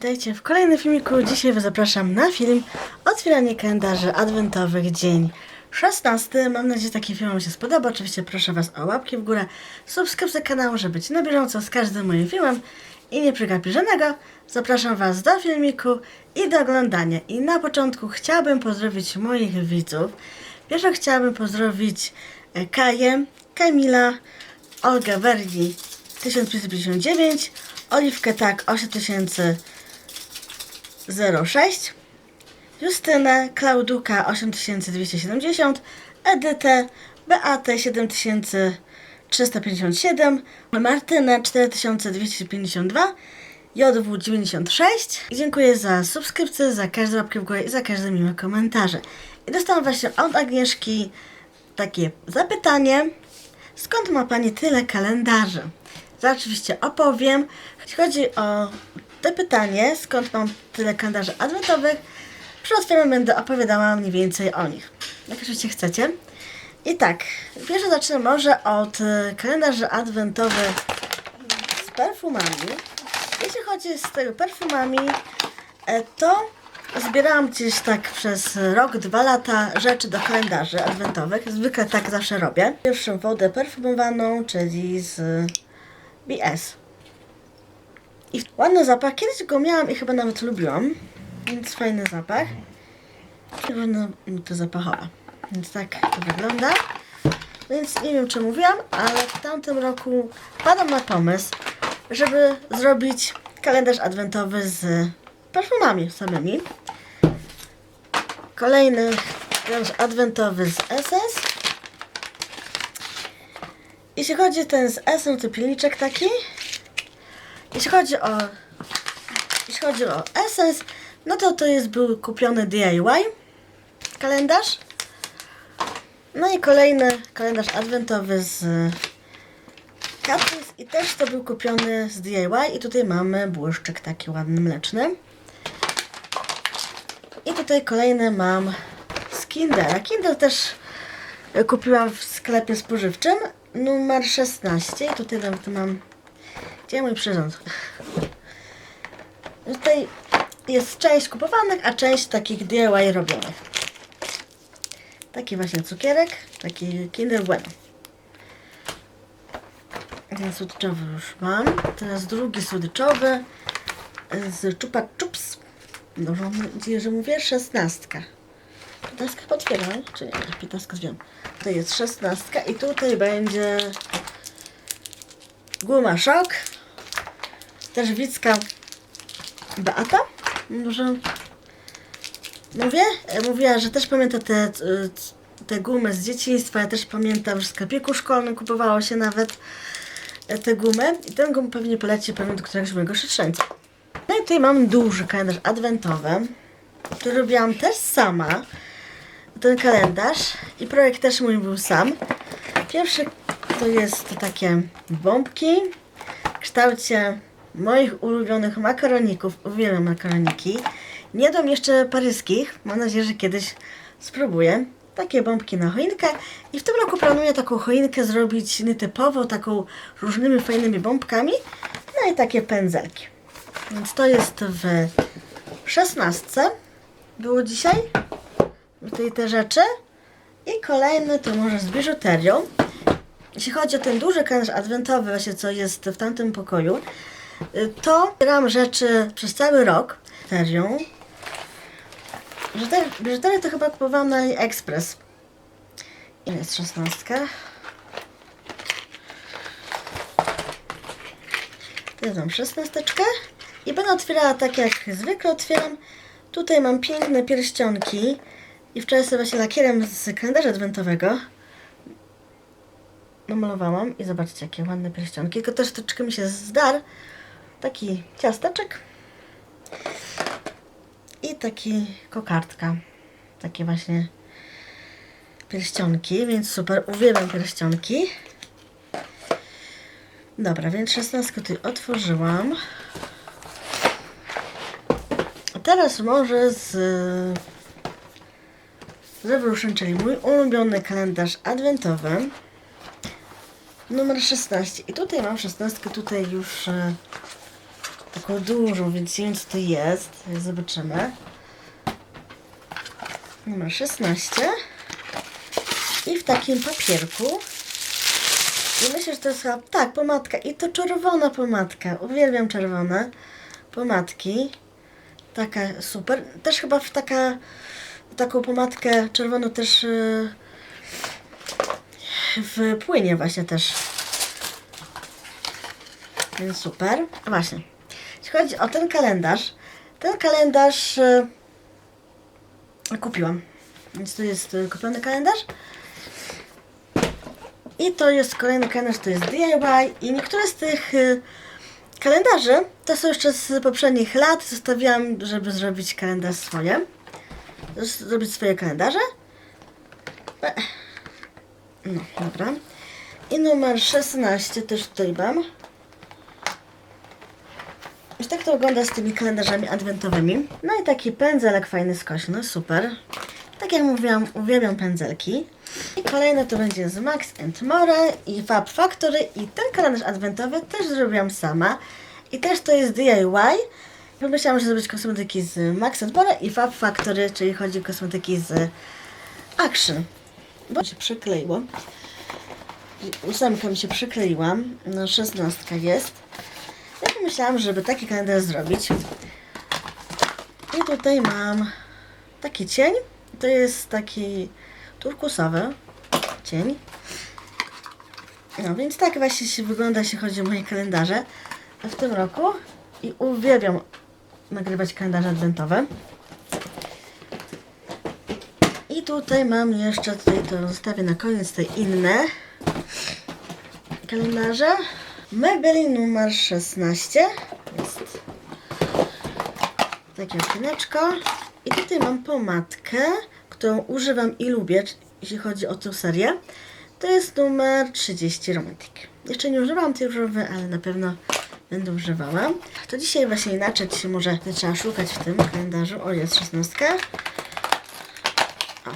Witajcie w kolejnym filmiku. Dzisiaj Was zapraszam na film Otwieranie kalendarzy adwentowych dzień 16. Mam nadzieję, że taki film Wam się spodoba. Oczywiście proszę Was o łapki w górę, subskrypcję kanału, żeby być na bieżąco z każdym moim filmem i nie przegapić żadnego. Zapraszam Was do filmiku i do oglądania. I na początku chciałabym pozdrowić moich widzów. Pierwszo chciałabym pozdrowić e, Kaję, Kamila, Olgę Wergi 1559, Oliwkę tak 8006, Justynę Klauduka 8270, Edytę Beatę 7357, Martynę 4252, JW 96 i dziękuję za subskrypcję, za każde łapki w górę i za każde miłe komentarze. I dostałam właśnie od Agnieszki takie zapytanie, skąd ma Pani tyle kalendarzy? Za oczywiście opowiem. Chodzi o to pytanie, skąd mam tyle kalendarzy adwentowych, przy otwieraniu będę opowiadała mniej więcej o nich. Jak oczywiście chcecie. I tak, pierwsze zacznę może od e, kalendarzy adwentowych z perfumami. Jeśli chodzi z tego perfumami, e, to zbierałam gdzieś tak przez rok, dwa lata rzeczy do kalendarzy adwentowych. Zwykle tak zawsze robię. Pierwszą wodę perfumowaną, czyli z BS. I ładny zapach. Kiedyś go miałam i chyba nawet lubiłam. Więc fajny zapach. Mi to zapachowe. Więc tak to wygląda. Więc nie wiem, czy mówiłam, ale w tamtym roku padam na pomysł, żeby zrobić kalendarz adwentowy z perfumami samymi. Kolejny kalendarz adwentowy z SS. Jeśli chodzi ten z S, to pilniczek taki. Jeśli chodzi o jeśli chodzi o Essence, no to to jest był kupiony DIY kalendarz. No i kolejny kalendarz adwentowy z Caprice i też to był kupiony z DIY i tutaj mamy błyszczyk taki ładny, mleczny. I tutaj kolejny mam z Kindera. Kindle też kupiłam w sklepie spożywczym numer 16 i tutaj nawet mam gdzie mój przyrząd? Tutaj jest część kupowanych, a część takich DIY robionych. Taki właśnie cukierek, taki Kinder Bueno. Ten słodyczowy już mam. Teraz drugi słodyczowy z Chupa Chups. Dobrze mam nadzieję, że mówię szesnastka. Piętnastka potwierdzam, czy nie? Piętnastka zdjąłem. To jest szesnastka i tutaj będzie Guma Szok. Też Wicka Beata. Może mówię? E, Mówiła, że też pamięta te, e, te gumy z dzieciństwa. Ja też pamiętam, że w sklepiku szkolnym kupowało się nawet e, te gumy. I ten gum pewnie poleci pewnie do któregoś mojego siostrzeńca. No i tutaj mam duży kalendarz adwentowy, który robiłam też sama. Ten kalendarz i projekt też mój był sam. Pierwszy to jest takie bombki w kształcie moich ulubionych makaroników. Uwielbiam makaroniki. Nie dam jeszcze paryskich. Mam nadzieję, że kiedyś spróbuję. Takie bombki na choinkę. I w tym roku planuję taką choinkę zrobić nietypową, taką różnymi fajnymi bombkami. No i takie pędzelki. Więc to jest w 16. Było dzisiaj. Tutaj te rzeczy. I kolejny to może z biżuterią. Jeśli chodzi o ten duży kalendarz adwentowy, właśnie co jest w tamtym pokoju, to zbieram rzeczy przez cały rok serią. Biżuterię, to chyba kupowałam na AliExpress. Ile jest szesnastka? Tu mam szesnasteczkę i będę otwierała tak jak zwykle otwieram. Tutaj mam piękne pierścionki i wczoraj sobie właśnie lakierem z kalendarza adwentowego namalowałam i zobaczcie jakie ładne pierścionki, tylko też troszeczkę mi się zdar. Taki ciasteczek i taki kokardka. Takie właśnie pierścionki, więc super, uwielbiam pierścionki. Dobra, więc 16 tutaj otworzyłam. Teraz może z Revolution, czyli mój ulubiony kalendarz adwentowy numer 16. I tutaj mam 16, tutaj już e, taką dużą, więc nie wiem co to jest. Zobaczymy. Numer 16. I w takim papierku. I myślę, że to jest chyba, tak, pomadka. I to czerwona pomadka. Uwielbiam czerwone pomadki. Taka super. Też chyba w taka, taką pomadkę czerwoną też yy, w płynie właśnie też. Więc super. Właśnie. Jeśli chodzi o ten kalendarz, ten kalendarz yy, kupiłam. Więc to jest yy, kupiony kalendarz. I to jest kolejny kalendarz, to jest DIY i niektóre z tych y, kalendarzy to są jeszcze z poprzednich lat. Zostawiłam, żeby zrobić kalendarz swoje. Zrobić swoje kalendarze. E, No, dobra. I numer 16 też tutaj mam. Tak to wygląda z tymi kalendarzami adwentowymi. No i taki pędzelek fajny skośny, super. Tak jak mówiłam, uwielbiam pędzelki. I kolejne to będzie z Max More i Fab Factory i ten kalendarz adwentowy też zrobiłam sama. I też to jest DIY. Pomyślałam, że zrobić kosmetyki z Max More i Fab Factory, czyli chodzi o kosmetyki z Action. Bo się przykleiło. I ósemka mi się przykleiła, no szesnastka jest. Ja pomyślałam, żeby taki kalendarz zrobić. I tutaj mam taki cień. To jest taki turkusowy cień. No więc tak właśnie się wygląda, jeśli chodzi o moje kalendarze w tym roku. I uwielbiam nagrywać kalendarze adwentowe. I tutaj mam jeszcze, tutaj to zostawię na koniec te inne kalendarze. Maybelline numer 16 jest takie okieneczko. I tutaj mam pomadkę, którą używam i lubię, jeśli chodzi o tę serię. To jest numer 30 Romantic. Jeszcze nie używałam tej różowej, ale na pewno będę używała. To dzisiaj właśnie inaczej się może trzeba szukać w tym kalendarzu. O, jest 16. O,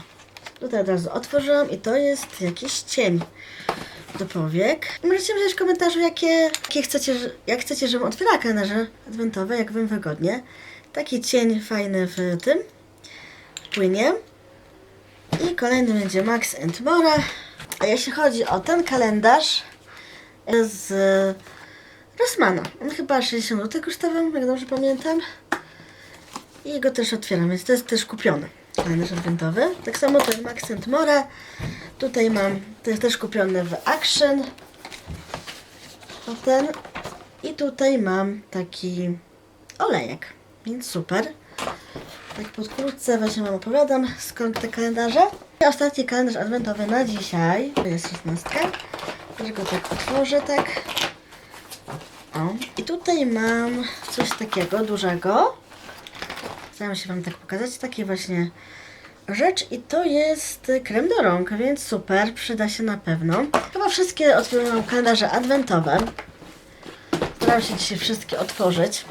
tutaj od razu otworzyłam i to jest jakiś cień do powiek. Możecie pisać w komentarzu, jakie, jakie chcecie, jak chcecie, żebym otwierała kalendarze adwentowe, jak wam wygodnie. Taki cień fajny w tym płynie. I kolejny będzie Max and More. A jeśli chodzi o ten kalendarz z Rossmana. On chyba 60 zł kosztował, jak dobrze pamiętam. I go też otwieram, więc to jest też kupiony kalendarz adwentowy. Tak samo ten Max More. Tutaj mam, to jest też kupiony w Action. O ten. I tutaj mam taki olejek, więc super. Tak podkrótce właśnie Wam opowiadam skąd te kalendarze. I ostatni kalendarz adwentowy na dzisiaj. To jest 16. Że go tak otworzę, tak. O. I tutaj mam coś takiego dużego. Staram się Wam tak pokazać. Takie właśnie rzecz i to jest krem do rąk, więc super, przyda się na pewno. Chyba wszystkie otwieram kalendarze adwentowe. Staram się dzisiaj wszystkie otworzyć.